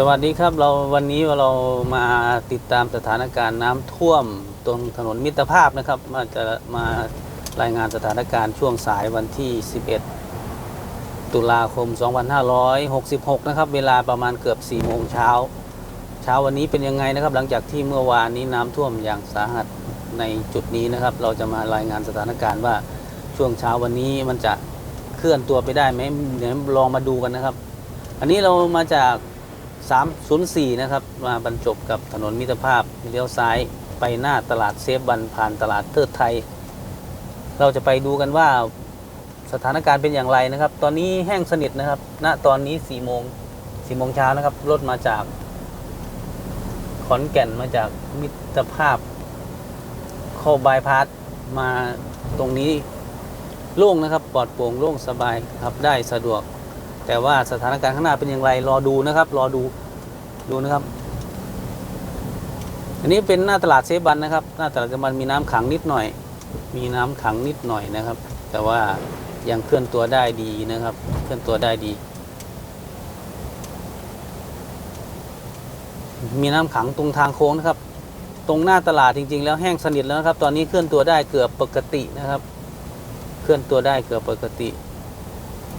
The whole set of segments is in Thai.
สวัสดีครับเราวันนี้เรามาติดตามสถานการณ์น้ำท่วมตรงถนนมิตรภาพนะครับมาจะมารายงานสถานการณ์ช่วงสายวันที่ 11 ตุลาคม 2566 นะครับ เวลาประมาณเกือบ 4 โมงเช้า เช้าวันนี้เป็นยังไงนะครับ หลังจากที่เมื่อวานนี้น้ำท่วมอย่างสาหัสในจุดนี้นะครับ เราจะมารายงานสถานการณ์ว่าช่วงเช้าวันนี้มันจะเคลื่อนตัวไปได้ไหมเดี๋ยวลองมาดูกันนะครับ อันนี้เรามาจาก 304 นะครับ มาบรรจบกับถนนมิตรภาพเลี้ยวซ้ายไปหน้าตลาดเซฟบันผ่านตลาดเทิดไทย เราจะไปดูกันว่าสถานการณ์เป็นอย่างไรนะครับ ตอนนี้แห้งสนิทนะครับณตอนนี้4โมง4โมงเช้านะครับ รถมาจาก ขอนแก่นมาจากมิตรภาพเข้าบายพาสมาตรงนี้โล่งนะครับ ปลอดโปร่งโล่งสบายครับได้สะดวก แต่ว่าสถานการณ์ข้างหน้าเป็นอย่างไรรอดูนะครับ รอดูดูนะครับ อันนี้เป็นหน้าตลาดเซบันนะครับ หน้าตลาดเซบันมีน้ำขังนิดหน่อย มีน้ำขังนิดหน่อยนะครับ แต่ว่ายังเคลื่อนตัวได้ดีนะครับ เคลื่อนตัวได้ดี มีน้ำขังตรงทางโค้งนะครับ ตรงหน้าตลาดจริง ๆ แล้วแห้งสนิทแล้วนะครับ ตอนนี้เคลื่อนตัวได้เกือบปกตินะครับ เคลื่อนตัวได้เกือบปกติ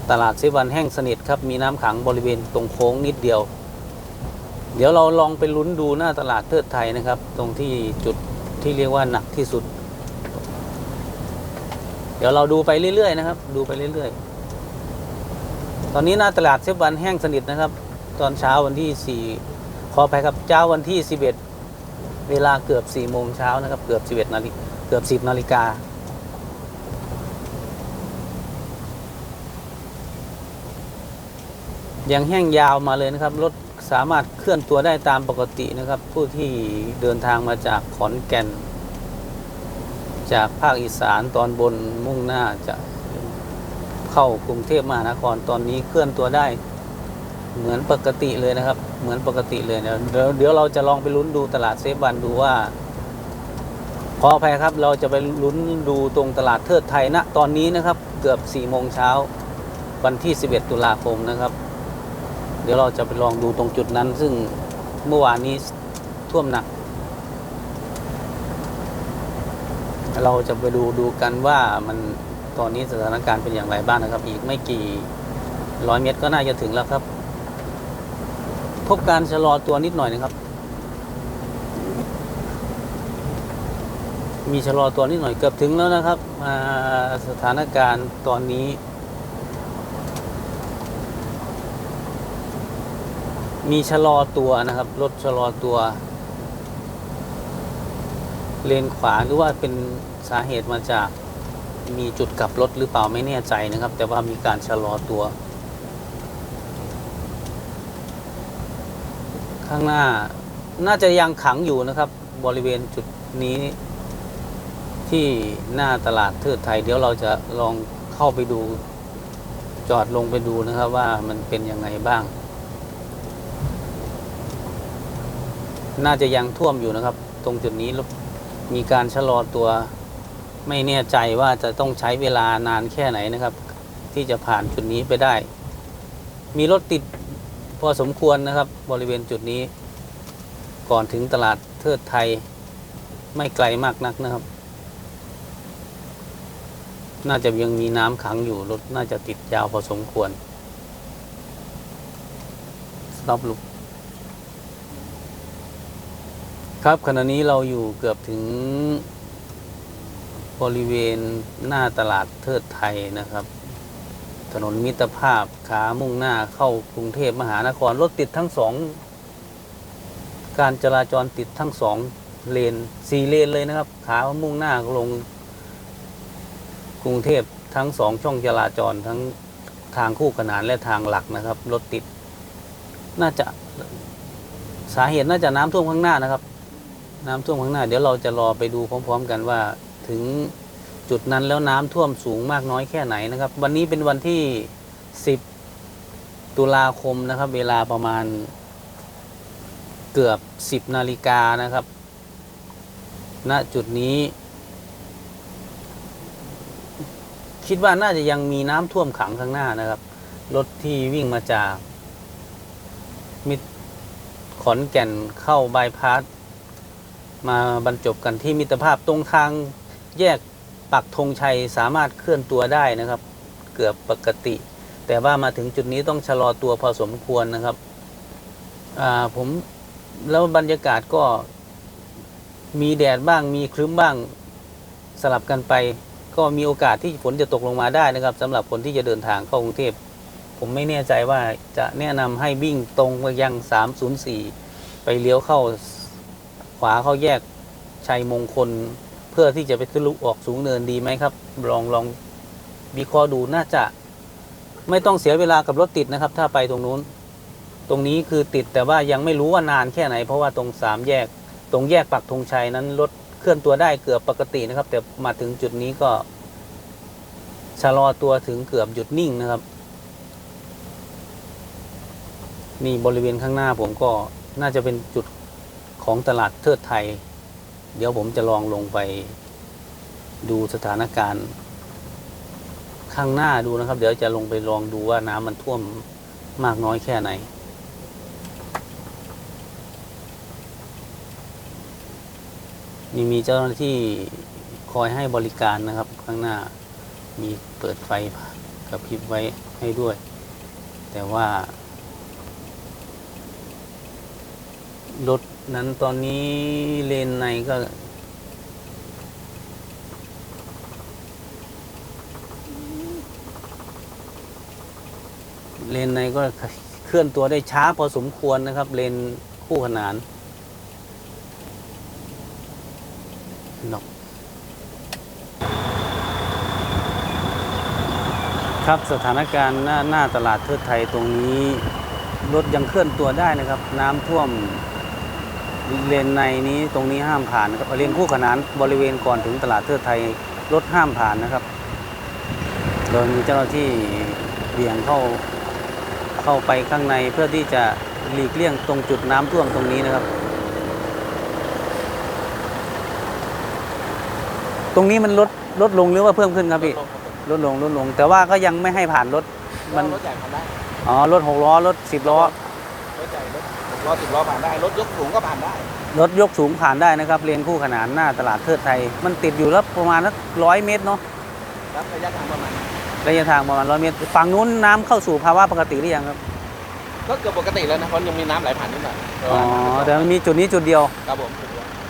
ตลาดเซวันแห้งสนิทครับมีน้ำขังบริเวณตรงโค้งนิดเดียว เดี๋ยวเราลองไปลุ้นดูหน้าตลาดเทิดไทยนะครับ ตรงที่จุดที่เรียกว่าหนักที่สุด เดี๋ยวเราดูไปเรื่อยๆนะครับ ดูไปเรื่อยๆ ตอนนี้หน้าตลาดเซวันแห้งสนิทนะครับ ตอนเช้าวันที่สี่ขอไปครับเช้าวันที่สิบเอ็ดเวลาเกือบสี่โมงเช้านะครับ เกือบสิบเอ็ดนาฬิเกือบสิบนาฬิกา ยังแห้งยาวมาเลยนะครับรถสามารถเคลื่อนตัวได้ตามปกตินะครับ ผู้ที่เดินทางมาจากขอนแก่น จากภาคอีสานตอนบนมุ่งหน้าจะเข้ากรุงเทพมหานครตอนนี้เคลื่อนตัวได้ เหมือนปกติเลยนะครับ เหมือนปกติเลยเดี๋ยวเดี๋ยวเดี๋ยวเราจะลองไปลุ้นดูตลาดเซฟวันดูว่าขออภัยครับเราจะไปลุ้นดูตรงตลาดเทิดไทยณตอนนี้นะครับ เกือบ4โมงเช้าวันที่ 11 ตุลาคมนะครับ ดี๋ยวเราจะไปลองดูตรงจุดนั้น ซึ่งเมื่อวานนี้ท่วมหนัก เราจะไปดูดูกันว่ามันตอนนี้สถานการณ์เป็นอย่างไรบ้างนะครับ อีกไม่กี่ร้อยเมตรก็น่าจะถึงแล้วครับ พบการชะลอตัวนิดหน่อยนะครับ มีชะลอตัวนิดหน่อยเกือบถึงแล้วนะครับสถานการณ์ตอนนี้ มีชะลอตัวนะครับ รถชะลอตัว เลนขวาหรือว่าเป็นสาเหตุมาจากมีจุดกลับรถหรือเปล่าไม่แน่ใจนะครับ แต่ว่ามีการชะลอตัว ข้างหน้าน่าจะยังขังอยู่นะครับ บริเวณจุดนี้ ที่หน้าตลาดเทิดไทย เดี๋ยวเราจะลองเข้าไปดู จอดลงไปดูนะครับว่ามันเป็นยังไงบ้าง น่าจะยังท่วมอยู่นะครับ ตรงจุดนี้มีการชะลอตัว ไม่แน่ใจว่าจะต้องใช้เวลานานแค่ไหนนะครับ ที่จะผ่านจุดนี้ไปได้ มีรถติดพอสมควรนะครับ บริเวณจุดนี้ ก่อนถึงตลาดเทิดไทย ไม่ไกลมากนักนะครับ น่าจะยังมีน้ำขังอยู่รถน่าจะติดยาวพอสมควรรอบลุก ครับขณะนี้เราอยู่เกือบถึงบริเวณหน้าตลาดเทิดไทยนะครับ ถนนมิตรภาพขามุ่งหน้าเข้ากรุงเทพมหานครรถติดทั้งสอง การจราจรติดทั้งสองเลนสี่เลนเลยนะครับ ขามุ่งหน้าลง กรุงเทพทั้งสองช่องจราจรทั้งทางคู่ขนานและทางหลักนะครับรถติด น่าจะสาเหตุน่าจะน้ำท่วมข้างหน้านะครับ น้ำท่วมข้างหน้า เดี๋ยวเราจะรอไปดูพร้อม ๆ กันว่าถึงจุดนั้นแล้วน้ำท่วมสูงมากน้อยแค่ไหนนะครับ วันนี้เป็นวันที่ 10 ตุลาคมนะครับ เวลาประมาณเกือบ 10 นาฬิกานะครับ ณจุดนี้ คิดว่าน่าจะยังมีน้ำท่วมขังข้างหน้านะครับ รถที่วิ่งมาจากมิตรอนแก่นเข้าบายพาส มาบรรจบกันที่มิตรภาพตรงทางแยกปักธงชัยสามารถเคลื่อนตัวได้นะครับ เกือบปกติ แต่ว่ามาถึงจุดนี้ต้องชะลอตัวพอสมควรนะครับผมแล้วบรรยากาศก็มีแดดบ้างมีครึ้มบ้างสลับกันไป ก็มีโอกาสที่ฝนจะตกลงมาได้นะครับสำหรับคนที่จะเดินทางเข้ากรุงเทพผมไม่แน่ใจว่าจะแนะนำให้วิ่งตรงไปยัง 304 ไปเลี้ยวเข้า ขวาเข้าแยกชัยมงคล เพื่อที่จะไปทะลุออกสูงเนินดีไหมครับ ลองลองวิเคราะห์ดูน่าจะไม่ต้องเสียเวลากับรถติดนะครับ ถ้าไปตรงนู้น ตรงนี้คือติดแต่ว่ายังไม่รู้ว่านานแค่ไหน เพราะว่าตรงสามแยก ตรงแยกปักธงชัยนั้นรถเคลื่อนตัวได้เกือบปกตินะครับ แต่มาถึงจุดนี้ก็ชะลอตัวถึงเกือบหยุดนิ่งนะครับ นี่บริเวณข้างหน้าผมก็น่าจะเป็นจุด ของตลาดเทิดไทย เดี๋ยวผมจะลองลงไปดูสถานการณ์ข้างหน้าดูนะครับ เดี๋ยวจะลงไปลองดูว่าน้ำมันท่วมมากน้อยแค่ไหน มีมีเจ้าหน้าที่คอยให้บริการนะครับ ข้างหน้ามีเปิดไฟกระพริบไว้ให้ด้วย แต่ว่ารถ นั้นตอนนี้เลนในก็ เลนในก็เคลื่อนตัวได้ช้าพอสมควรนะครับ เลนคู่ขนานนกครับสถานการณ์หน้าหน้าตลาดเทิดไทยตรงนี้ รถยังเคลื่อนตัวได้นะครับ น้ำท่วม เลนในนี้ตรงนี้ห้ามผ่านนะครับเลนคู่ขนานบริเวณก่อนถึงตลาดเทิดไทยรถห้ามผ่านนะครับ โดยมีเจ้าหน้าที่เบี่ยงเข้าเข้าไปข้างในเพื่อที่จะหลีกเลี่ยงตรงจุดน้ำท่วมตรงนี้นะครับ ตรงนี้มันลดลดลงหรือว่าเพิ่มขึ้นครับพี่ลดลงลดลง แต่ว่าก็ยังไม่ให้ผ่านรถมัมันนรถใหญ่ผ่านได้อ๋อรถหกล้อรถสิบล้อรถใหญ่รถหก ล้อสิบล้อผ่านได้ รถยกสูงก็ผ่านได้ รถยกสูงผ่านได้นะครับเลนคู่ขนานหน้าตลาดเทิดไทย มันติดอยู่แล้วประมาณสักร้อยเมตรเนาะรับระยะทางประมาณระยะทางประมาณร้อยเมตร ฝั่งนู้นน้ำเข้าสู่ภาวะปกติหรือยังครับ ก็เกือบปกติแล้วนะเพราะยังมีน้ำไหลผ่านนิดหน่อยอ๋อแต่มันมีจุดนี้จุดเดียวครับผม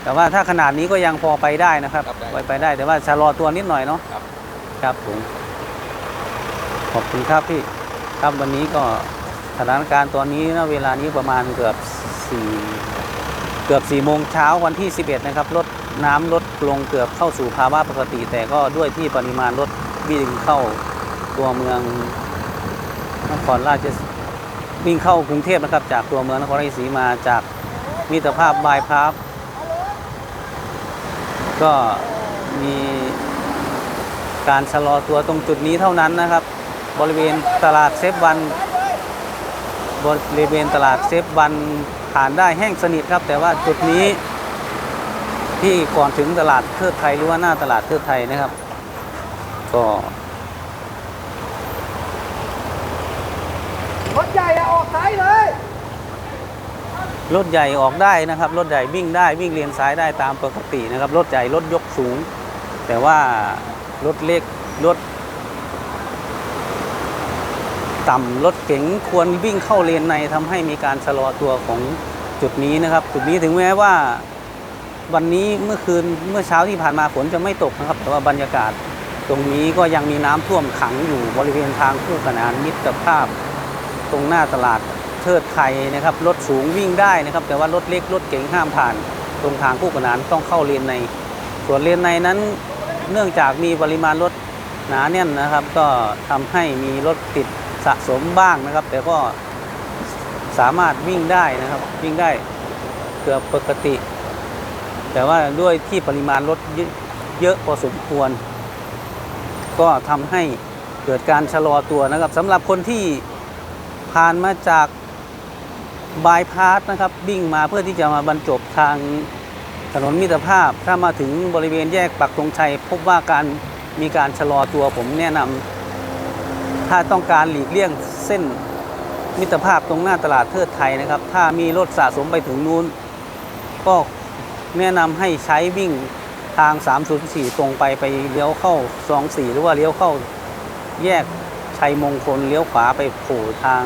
แต่ว่าถ้าขนาดนี้ก็ยังพอไปได้นะครับครับได้ไปไปได้แต่ว่าชะลอตัวนิดหน่อยเนาะครับครับผมขอบคุณครับพี่ครับวันนี้ก็ส ถานการณ์ตอนนี้นะเวลานี้ประมาณเกือบสี่เกือบสี่โมงเช้าวันที่ 11 นะครับลดน้ำลดลงเกือบเข้าสู่ภาวะปกติ แต่ก็ด้วยที่ปริมาณรถวิ่งเข้าตัวเมืองนครราชสีวิ่งเข้ากรุงเทพนะครับ จากตัวเมืองนครราชสีมาจากมิตรภาพบายพาสก็มีการชะลอตัวตรงจุดนี้เท่านั้นนะครับ บริเวณตลาดเซฟวัน บริเวณตลาดเซฟวันผ่านได้แห้งสนิทครับ แต่ว่าจุดนี้ที่ก่อนถึงตลาดเทิดไทยหรือว่าหน้าตลาดเทิดไทยนะครับ ก็รถใหญ่อะออกซ้ายเลย รถใหญ่ออกได้นะครับ รถใหญ่วิ่งได้วิ่งเลนซ้ายได้ตามปกตินะครับ รถใหญ่รถยกสูง แต่ว่ารถเล็กรถ ต่ำรถเก๋งควรวิ่งเข้าเลนในทำให้มีการชะลอตัวของจุดนี้นะครับ จุดนี้ถึงแม้ว่าวันนี้เมื่อคืนเมื่อเช้าที่ผ่านมาฝนจะไม่ตกนะครับ แต่ว่าบรรยากาศตรงนี้ก็ยังมีน้ำท่วมขังอยู่บริเวณทางคู่ขนานมิตรภาพ ตรงหน้าตลาดเทิดไทยนะครับรถสูงวิ่งได้นะครับ แต่ว่ารถเล็กรถเก๋งห้ามผ่าน ตรงทางคู่ขนานต้องเข้าเลนใน ส่วนเลนในนั้นเนื่องจากมีปริมาณรถหนาแน่นนะครับ ก็ทำให้มีรถติด สะสมบ้างนะครับ แต่ก็สามารถวิ่งได้นะครับ วิ่งได้เกือบปกติ แต่ว่าด้วยที่ปริมาณรถเยอะพอสมควร ก็ทำให้เกิดการชะลอตัวนะครับสำหรับคนที่ผ่านมาจากบายพาสนะครับวิ่งมาเพื่อที่จะมาบรรจบทางถนนมิตรภาพ ถ้ามาถึงบริเวณแยกปักธงชัย พบว่าการมีการชะลอตัวผมแนะนำ ถ้าต้องการหลีกเลี่ยงเส้นมิตรภาพตรงหน้าตลาดเทิดไทยนะครับ ถ้ามีรถสะสมไปถึงนู้น ก็แนะนำให้ใช้วิ่งทาง 304 ตรงไปไปเลี้ยวเข้า 24 หรือว่าเลี้ยวเข้าแยกชัยมงคลเลี้ยวขวาไปโผล่ทาง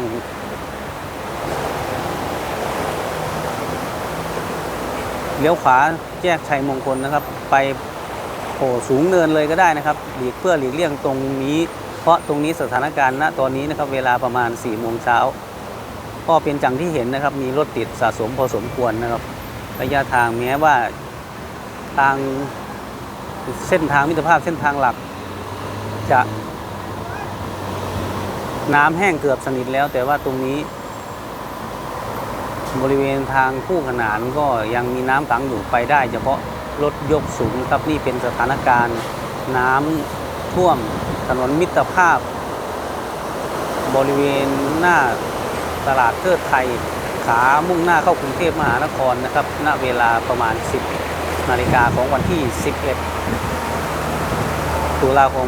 เลี้ยวขวาแยกชัยมงคลนะครับ ไปโผล่สูงเนินเลยก็ได้นะครับ หลีกเพื่อหลีกเลี่ยงตรงนี้ เพราะตรงนี้สถานการณ์ณตอนนี้นะครับเวลาประมาณ4ี่โมงเช้าก็เป็นจังที่เห็นนะครับมีรถติดสะสมพอสมควรนะครับ ระยะทางแม้ว่าทางเส้นทางมิตรภาพเส้นทางหลัก จะ น้ำแห้งเกือบสนิทแล้ว แต่ว่าตรงนี้ บริเวณทางคู่ขนานก็ยังมีน้ำขังอยู่ไปได้ เฉพาะรถยกสูงครับนี่เป็นสถานการณ์น้ำท่วม ถนนมิตรภาพ บริเวณหน้าตลาดเทิดไทย ขามุ่งหน้าเข้ากรุงเทพมหานครนะครับ ณ เวลาประมาณ 10 นาฬิกาของวันที่ 11 ตุลาคม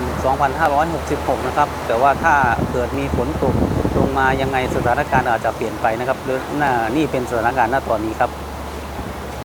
2566 นะครับ แต่ว่าถ้าเกิดมีฝนตกลงมายังไงสถานการณ์อาจจะเปลี่ยนไปนะครับหน้านี่เป็นสถานการณ์ณตอนนี้ครับ